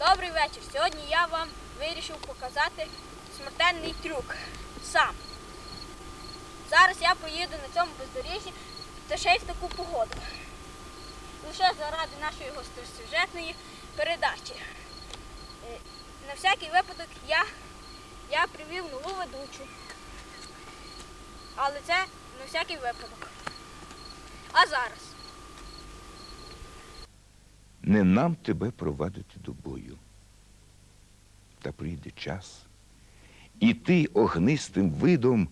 вечір. Сьогодні я вам вирішив показати смертельний трюк сам. Зараз я поїду на цьому бездоріжжі та ще й в таку погоду. Лише заради нашої гостросюжетної передачі. Е, На всякий випадок я, я привів нову ведучу. Але це на всякий випадок. А зараз. Не нам тебе провадити до бою. Та прийде час, і ти огнистим видом